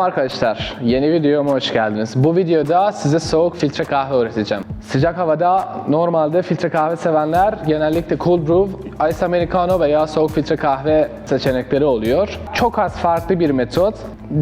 arkadaşlar, yeni videoma hoş geldiniz. Bu videoda size soğuk filtre kahve öğreteceğim. Sıcak havada normalde filtre kahve sevenler genellikle cold brew, ice americano veya soğuk filtre kahve seçenekleri oluyor. Çok az farklı bir metot.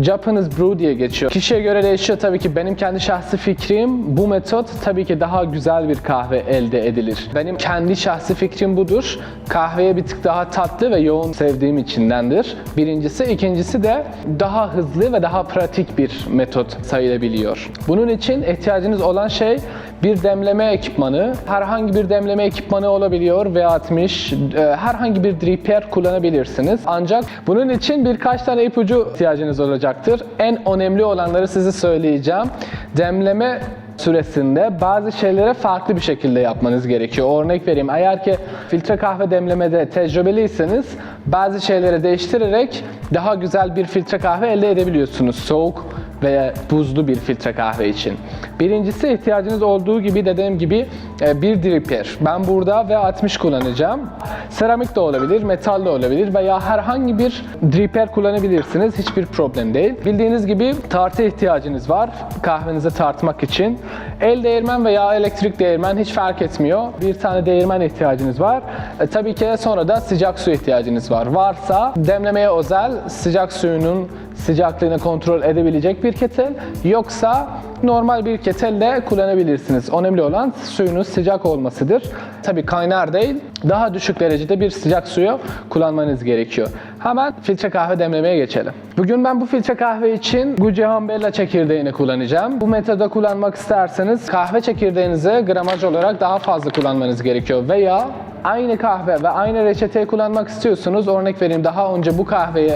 Japanese brew diye geçiyor. Kişiye göre değişiyor tabii ki. Benim kendi şahsi fikrim bu metot tabii ki daha güzel bir kahve elde edilir. Benim kendi şahsi fikrim budur. Kahveye bir tık daha tatlı ve yoğun sevdiğim içindendir. Birincisi. ikincisi de daha hızlı ve daha pratik bir metot sayılabiliyor. Bunun için ihtiyacınız olan şey bir demleme ekipmanı. Herhangi bir demleme ekipmanı olabiliyor V60, e, herhangi bir dripper kullanabilirsiniz. Ancak bunun için birkaç tane ipucu ihtiyacınız olacaktır. En önemli olanları size söyleyeceğim. Demleme süresinde bazı şeylere farklı bir şekilde yapmanız gerekiyor. Örnek vereyim. Eğer ki filtre kahve demlemede tecrübeliyseniz bazı şeyleri değiştirerek daha güzel bir filtre kahve elde edebiliyorsunuz. Soğuk veya buzlu bir filtre kahve için. Birincisi ihtiyacınız olduğu gibi dediğim gibi bir dripper. Ben burada V60 kullanacağım. Seramik de olabilir, metal de olabilir veya herhangi bir dripper kullanabilirsiniz. Hiçbir problem değil. Bildiğiniz gibi tartı ihtiyacınız var kahvenizi tartmak için. El değirmen veya elektrik değirmen hiç fark etmiyor. Bir tane değirmen ihtiyacınız var. E, tabii ki sonra da sıcak su ihtiyacınız var. Varsa demlemeye özel sıcak suyunun sıcaklığını kontrol edebilecek bir ketel. Yoksa normal bir ketelle kullanabilirsiniz. Önemli olan suyunuz sıcak olmasıdır. Tabii kaynar değil, daha düşük derecede bir sıcak suyu kullanmanız gerekiyor. Hemen filtre kahve demlemeye geçelim. Bugün ben bu filtre kahve için Gucci Hambella çekirdeğini kullanacağım. Bu metoda kullanmak isterseniz kahve çekirdeğinizi gramaj olarak daha fazla kullanmanız gerekiyor. Veya aynı kahve ve aynı reçeteyi kullanmak istiyorsunuz. Örnek vereyim daha önce bu kahveyi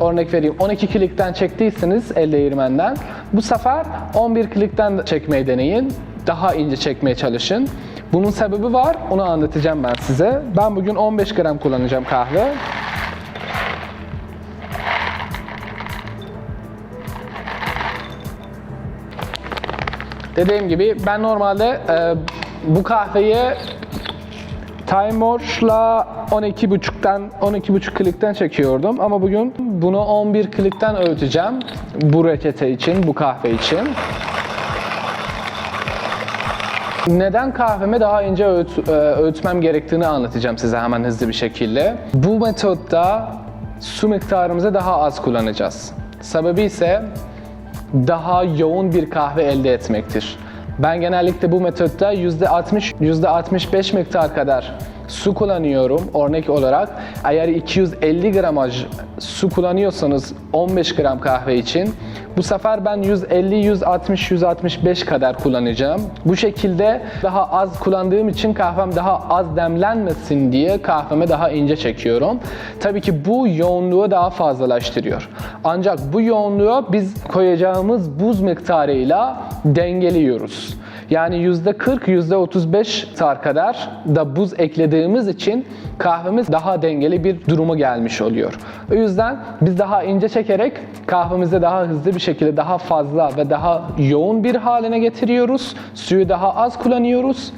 örnek vereyim 12 klikten çektiyseniz el değirmenden bu sefer 11 klikten çekmeyi deneyin. Daha ince çekmeye çalışın. Bunun sebebi var. Onu anlatacağım ben size. Ben bugün 15 gram kullanacağım kahve. Dediğim gibi ben normalde e, bu kahveyi Timor'la 12.5'tan 12.5 klikten çekiyordum ama bugün bunu 11 klikten öğüteceğim bu reçete için, bu kahve için. Neden kahveme daha ince öğüt, e, öğütmem gerektiğini anlatacağım size hemen hızlı bir şekilde. Bu metotta su miktarımızı daha az kullanacağız. Sebebi ise daha yoğun bir kahve elde etmektir. Ben genellikle bu metotta %60, %65 miktar kadar su kullanıyorum örnek olarak. Eğer 250 gramaj su kullanıyorsanız 15 gram kahve için bu sefer ben 150, 160, 165 kadar kullanacağım. Bu şekilde daha az kullandığım için kahvem daha az demlenmesin diye kahveme daha ince çekiyorum. Tabii ki bu yoğunluğu daha fazlalaştırıyor. Ancak bu yoğunluğu biz koyacağımız buz miktarıyla dengeliyoruz. Yani %40, %35 tar kadar da buz eklediğimiz için kahvemiz daha dengeli bir duruma gelmiş oluyor. O yüzden biz daha ince çekerek kahvemizi daha hızlı bir şekilde daha fazla ve daha yoğun bir haline getiriyoruz. Suyu daha az kullanıyoruz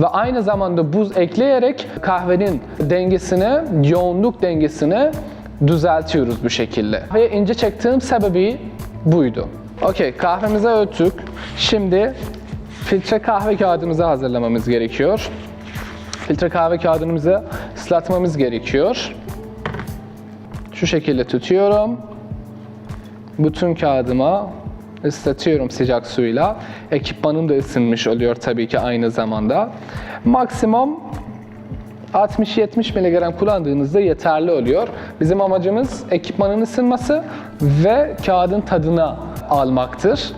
ve aynı zamanda buz ekleyerek kahvenin dengesini, yoğunluk dengesini düzeltiyoruz bu şekilde. Ve ince çektiğim sebebi buydu. Okey, kahvemizi öğüttük. Şimdi filtre kahve kağıdımızı hazırlamamız gerekiyor. Filtre kahve kağıdımızı ıslatmamız gerekiyor. Şu şekilde tutuyorum. Bütün kağıdıma ıslatıyorum sıcak suyla. Ekipmanım da ısınmış oluyor tabii ki aynı zamanda. Maksimum 60-70 mg kullandığınızda yeterli oluyor. Bizim amacımız ekipmanın ısınması ve kağıdın tadına almaktır.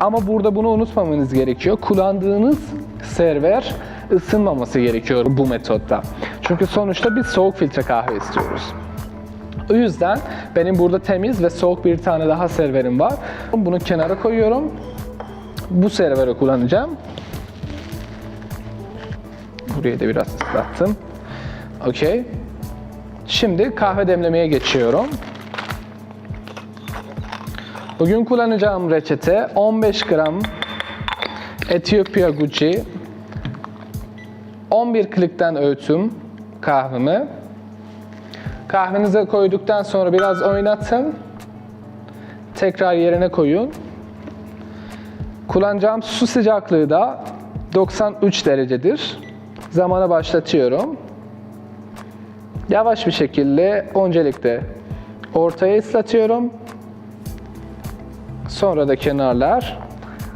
Ama burada bunu unutmamanız gerekiyor. Kullandığınız server ısınmaması gerekiyor bu metotta. Çünkü sonuçta biz soğuk filtre kahve istiyoruz. O yüzden benim burada temiz ve soğuk bir tane daha serverim var. Bunu kenara koyuyorum. Bu serveri kullanacağım. Buraya da biraz ıslattım. Okey. Şimdi kahve demlemeye geçiyorum. Bugün kullanacağım reçete 15 gram Etiyopya Gucci 11 klikten öğütüm kahvemi. Kahvenize koyduktan sonra biraz oynatın. Tekrar yerine koyun. Kullanacağım su sıcaklığı da 93 derecedir. Zamana başlatıyorum. Yavaş bir şekilde öncelikle ortaya ıslatıyorum. Sonra da kenarlar.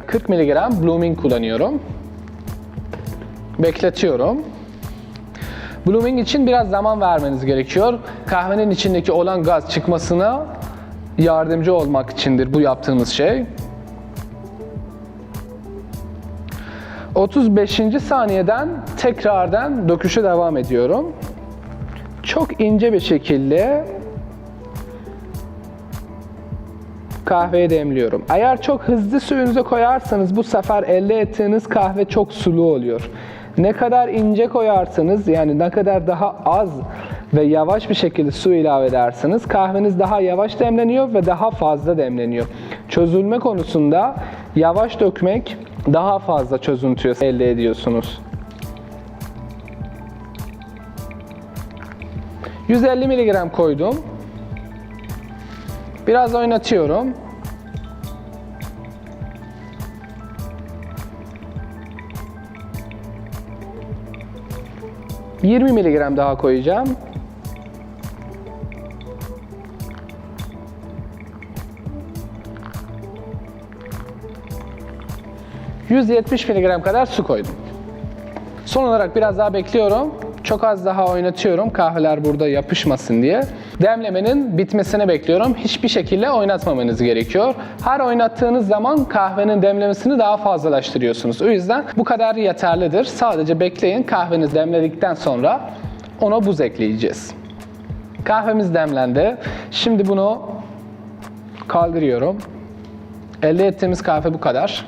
40 mg blooming kullanıyorum. Bekletiyorum. Blooming için biraz zaman vermeniz gerekiyor. Kahvenin içindeki olan gaz çıkmasına yardımcı olmak içindir bu yaptığımız şey. 35. saniyeden tekrardan döküşe devam ediyorum. Çok ince bir şekilde kahveyi demliyorum. Eğer çok hızlı suyunuza koyarsanız bu sefer elde ettiğiniz kahve çok sulu oluyor. Ne kadar ince koyarsanız yani ne kadar daha az ve yavaş bir şekilde su ilave ederseniz kahveniz daha yavaş demleniyor ve daha fazla demleniyor. Çözülme konusunda yavaş dökmek daha fazla çözüntü elde ediyorsunuz. 150 mg koydum. Biraz oynatıyorum. ...20 mg daha koyacağım. ...170 mg kadar su koydum. Son olarak biraz daha bekliyorum. Çok az daha oynatıyorum kahveler burada yapışmasın diye. Demlemenin bitmesini bekliyorum. Hiçbir şekilde oynatmamanız gerekiyor. Her oynattığınız zaman kahvenin demlemesini daha fazlalaştırıyorsunuz. O yüzden bu kadar yeterlidir. Sadece bekleyin kahveniz demledikten sonra ona buz ekleyeceğiz. Kahvemiz demlendi. Şimdi bunu kaldırıyorum. Elde ettiğimiz kahve bu kadar.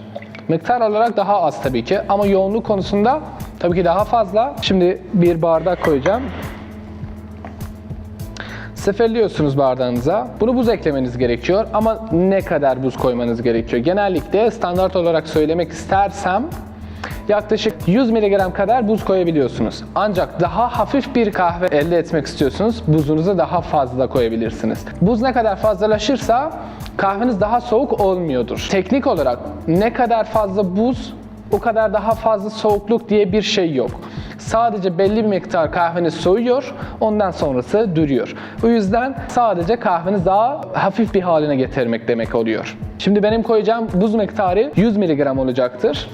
Miktar olarak daha az tabii ki ama yoğunluk konusunda tabii ki daha fazla. Şimdi bir bardak koyacağım. Seferliyorsunuz bardağınıza. Bunu buz eklemeniz gerekiyor ama ne kadar buz koymanız gerekiyor? Genellikle standart olarak söylemek istersem yaklaşık 100 mg kadar buz koyabiliyorsunuz. Ancak daha hafif bir kahve elde etmek istiyorsunuz, buzunuzu daha fazla koyabilirsiniz. Buz ne kadar fazlalaşırsa kahveniz daha soğuk olmuyordur. Teknik olarak ne kadar fazla buz o kadar daha fazla soğukluk diye bir şey yok. Sadece belli bir miktar kahveniz soğuyor, ondan sonrası duruyor. O yüzden sadece kahveniz daha hafif bir haline getirmek demek oluyor. Şimdi benim koyacağım buz miktarı 100 mg olacaktır.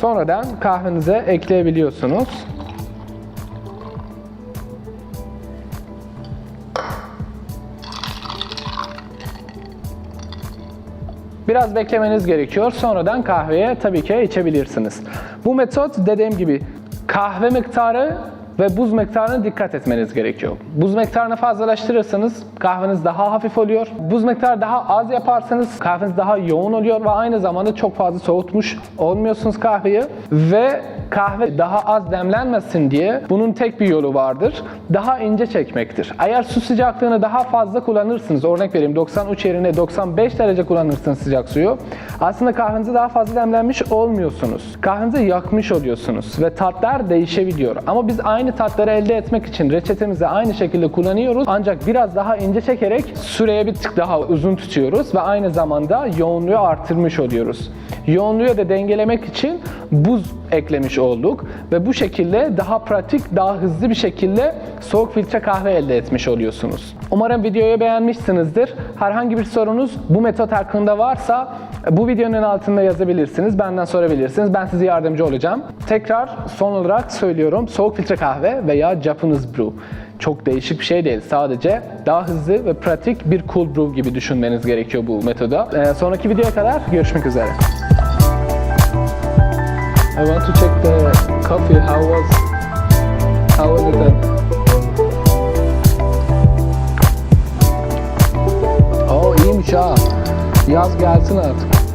Sonradan kahvenize ekleyebiliyorsunuz. Biraz beklemeniz gerekiyor. Sonradan kahveye tabii ki içebilirsiniz. Bu metot dediğim gibi kahve miktarı ve buz miktarına dikkat etmeniz gerekiyor. Buz miktarını fazlalaştırırsanız kahveniz daha hafif oluyor. Buz miktarı daha az yaparsanız kahveniz daha yoğun oluyor ve aynı zamanda çok fazla soğutmuş olmuyorsunuz kahveyi. Ve kahve daha az demlenmesin diye bunun tek bir yolu vardır. Daha ince çekmektir. Eğer su sıcaklığını daha fazla kullanırsınız, örnek vereyim 93 yerine 95 derece kullanırsınız sıcak suyu. Aslında kahvenizi daha fazla demlenmiş olmuyorsunuz. Kahvenizi yakmış oluyorsunuz ve tatlar değişebiliyor. Ama biz aynı tatları elde etmek için reçetemizi aynı şekilde kullanıyoruz. Ancak biraz daha ince çekerek süreye bir tık daha uzun tutuyoruz ve aynı zamanda yoğunluğu artırmış oluyoruz. Yoğunluğu da dengelemek için buz eklemiş olduk ve bu şekilde daha pratik, daha hızlı bir şekilde soğuk filtre kahve elde etmiş oluyorsunuz. Umarım videoyu beğenmişsinizdir. Herhangi bir sorunuz bu metot hakkında varsa bu videonun altında yazabilirsiniz. Benden sorabilirsiniz. Ben size yardımcı olacağım. Tekrar son olarak söylüyorum. Soğuk filtre kahve veya Japanese brew. Çok değişik bir şey değil. Sadece daha hızlı ve pratik bir cool brew gibi düşünmeniz gerekiyor bu metoda. Ee, sonraki videoya kadar görüşmek üzere. I want to check the coffee. How was how was it? Oh iyiymiş ha. Yaz gelsin artık.